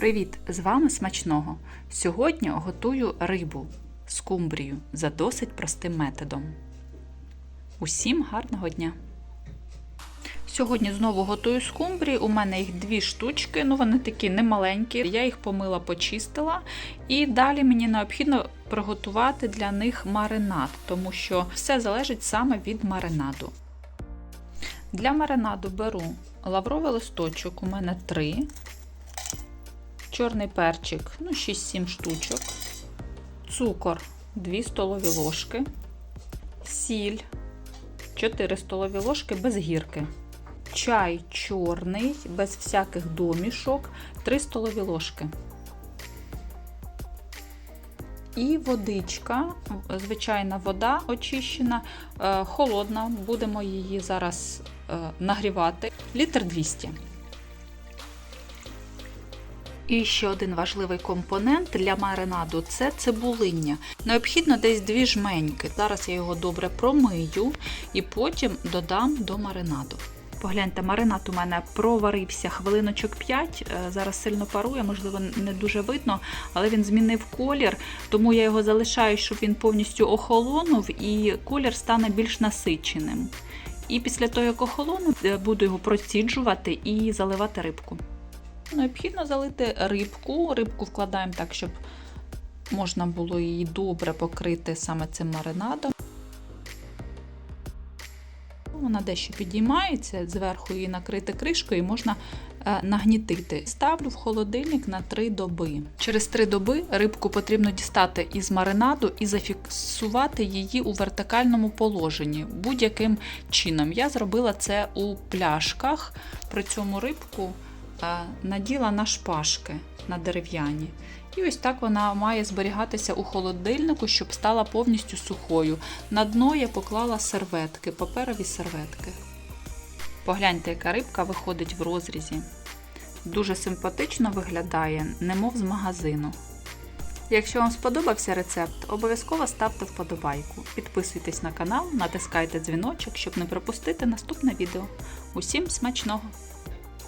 Привіт! З вами смачного. Сьогодні готую рибу скумбрію за досить простим методом. Усім гарного дня! Сьогодні знову готую скумбрії. У мене їх дві штучки, ну вони такі немаленькі. Я їх помила, почистила. І далі мені необхідно приготувати для них маринад, тому що все залежить саме від маринаду. Для маринаду беру лавровий листочок, у мене 3, чорний перчик, ну 6-7 штучок, цукор 2 столові ложки, сіль 4 столові ложки без гірки, чай чорний, без всяких домішок 3 столові ложки. І водичка, звичайна вода очищена, е, холодна, будемо її зараз е, нагрівати. Літр 200. І ще один важливий компонент для маринаду це цибулиння. Необхідно десь дві жменьки. Зараз я його добре промию і потім додам до маринаду. Погляньте, маринад у мене проварився хвилиночок 5. е, Зараз сильно парує, можливо, не дуже видно, але він змінив колір, тому я його залишаю, щоб він повністю охолонув і колір стане більш насиченим. І після того, як охолоне, е, буду його проціджувати і заливати рибку. Необхідно залити рибку. Рибку вкладаємо так, щоб можна було її добре покрити саме цим маринадом. Вона дещо підіймається, зверху її накрити кришкою і можна е, нагнітити. Ставлю в холодильник на 3 доби. Через 3 доби рибку потрібно дістати із маринаду і зафіксувати її у вертикальному положенні будь-яким чином. Я зробила це у пляшках. При цьому рибку наділа на шпажки на дерев'яні. І ось так вона має зберігатися у холодильнику, щоб стала повністю сухою. На дно я поклала серветки, паперові серветки. Погляньте, яка рибка виходить в розрізі. Дуже симпатично виглядає, немов з магазину. Якщо вам сподобався рецепт, обов'язково ставте вподобайку. Підписуйтесь на канал, натискайте дзвіночок, щоб не пропустити наступне відео. Усім смачного!